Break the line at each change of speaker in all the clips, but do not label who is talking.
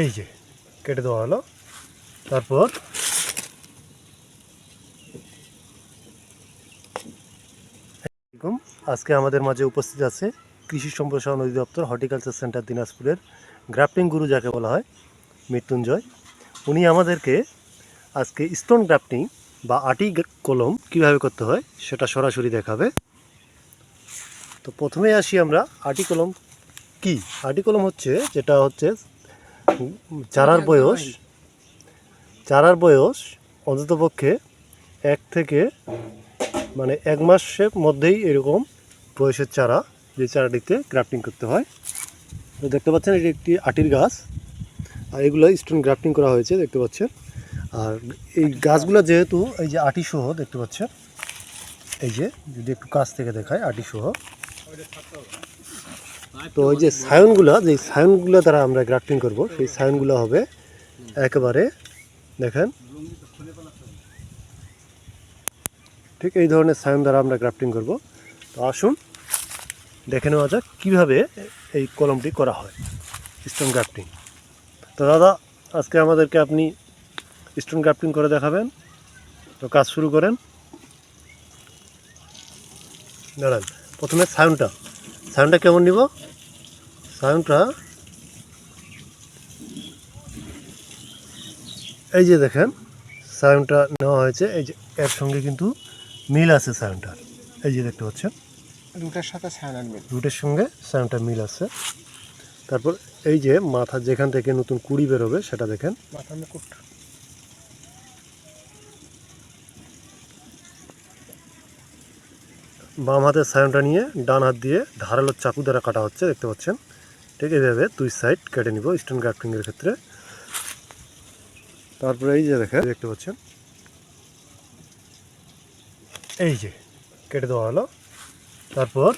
এই যে, কেটে দেওয়া হলো। তারপর আজকে আমাদের মাঝে উপস্থিত আছে কৃষি সম্প্রসারণ অধিদপ্তর হর্টিকালচার সেন্টার দিনাজপুরের গ্রাফটিং গুরু, যাকে বলা হয়, মৃত্যুঞ্জয়। উনি আমাদেরকে আজকে স্টোন গ্রাফটিং বা আটি কলম কীভাবে করতে হয় সেটা সরাসরি দেখাবে। তো প্রথমে আসি আমরা, আটি কলম কি? আটি কলম হচ্ছে, যেটা হচ্ছে চারার বয়স চারার বয়স অন্ততপক্ষে এক থেকে মানে এক মাসের মধ্যেই এরকম বয়সের চারা, যে চারাটিতে গ্রাফটিং করতে হয়। দেখতে পাচ্ছেন, এটি একটি আটির গাছ, আর এগুলো স্টোন গ্রাফটিং করা হয়েছে, দেখতে পাচ্ছেন। আর এই গাছগুলো যেহেতু, এই যে আটি সহ, দেখতে পাচ্ছেন। এই যে, যদি একটু কাছ থেকে দেখায় আটি সহ। তো ওই যে সায়নগুলো যে সায়নগুলো দ্বারা আমরা গ্রাফটিং করব, সেই সায়নগুলো হবে একেবারে, দেখেন। ঠিক এই ধরনের সায়ন দ্বারা আমরা গ্রাফটিং করব। তো আসুন, দেখে নেওয়া যাক কীভাবে এই কলমটি করা হয়, স্টোন গ্রাফটিং। তো দাদা, আজকে আমাদেরকে আপনি স্টোন গ্রাফটিং করে দেখাবেন। তো কাজ শুরু করেন। দাঁড়ান, প্রথমে সায়নটা। সায়নটা কেমন নিব? সায়নটা। এই যে দেখেন সায়নটা নেওয়া হয়েছে। এই যে এর সঙ্গে কিন্তু মিল আছে সায়নটার এই যে দেখতে পাচ্ছেন।
রুটের সাথে ছায়া আনবেন
রুটের সঙ্গে সায়নটা মিল আছে। তারপর এই যে মাথা যেখান থেকে নতুন কুড়ি বেরোবে সেটা দেখেন।
মাথার মুকুট
বাম হাতের সায়নটা নিয়ে ডান হাত দিয়ে ধারালো চাকু দ্বারা কাটা হচ্ছে দেখতে পাচ্ছেন। ঠিক এইভাবে দুই সাইড কেটে নিব স্টোন গ্রাফটিংয়ের ক্ষেত্রে। তারপরে এই যে দেখেন, দেখতে পাচ্ছেন? এই যে, কেটে দেওয়া হলো। তারপর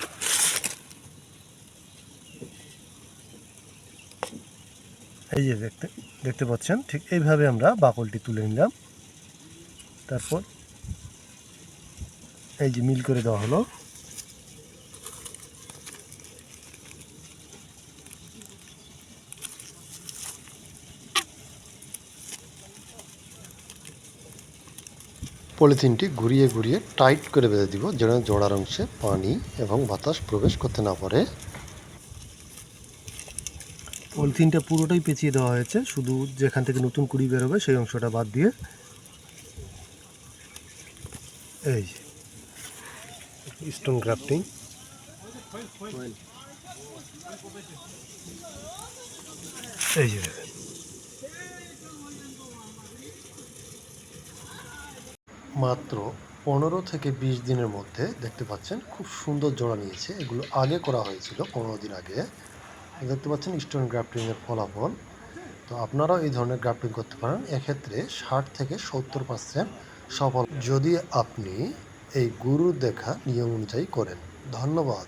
এই যে দেখতে দেখতে পাচ্ছেন? ঠিক এইভাবে আমরা বাকলটি তুলে নিলাম। তারপর এই যে মিল করে দেওয়া হলো।
পলিথিনটি ঘুরিয়ে ঘুরিয়ে টাইট করে বেঁধে দিব, যেন জোড়ার অংশে পানি এবং বাতাস প্রবেশ করতে না পারে।
পলিথিনটা পুরোটাই পেঁচিয়ে দেওয়া হয়েছে, শুধু যেখান থেকে নতুন কুড়ি বেরোবে সেই অংশটা বাদ দিয়ে। এই স্টোন গ্রাফটিং এই যে
মাত্র পনেরো থেকে বিশ দিনের মধ্যে দেখতে পাচ্ছেন, খুব সুন্দর জোড়া নিয়েছে। এগুলো আগে করা হয়েছিল পনেরো দিন আগে। দেখতে পাচ্ছেন স্টোন গ্রাফটিংয়ের ফলাফল। তো আপনারাও এই ধরনের গ্রাফটিং করতে পারেন। এক্ষেত্রে ষাট থেকে সত্তর পার্সেন্ট সফল। যদি আপনি এই গুরুর দেখা নিয়ম অনুযায়ী করেন। ধন্যবাদ।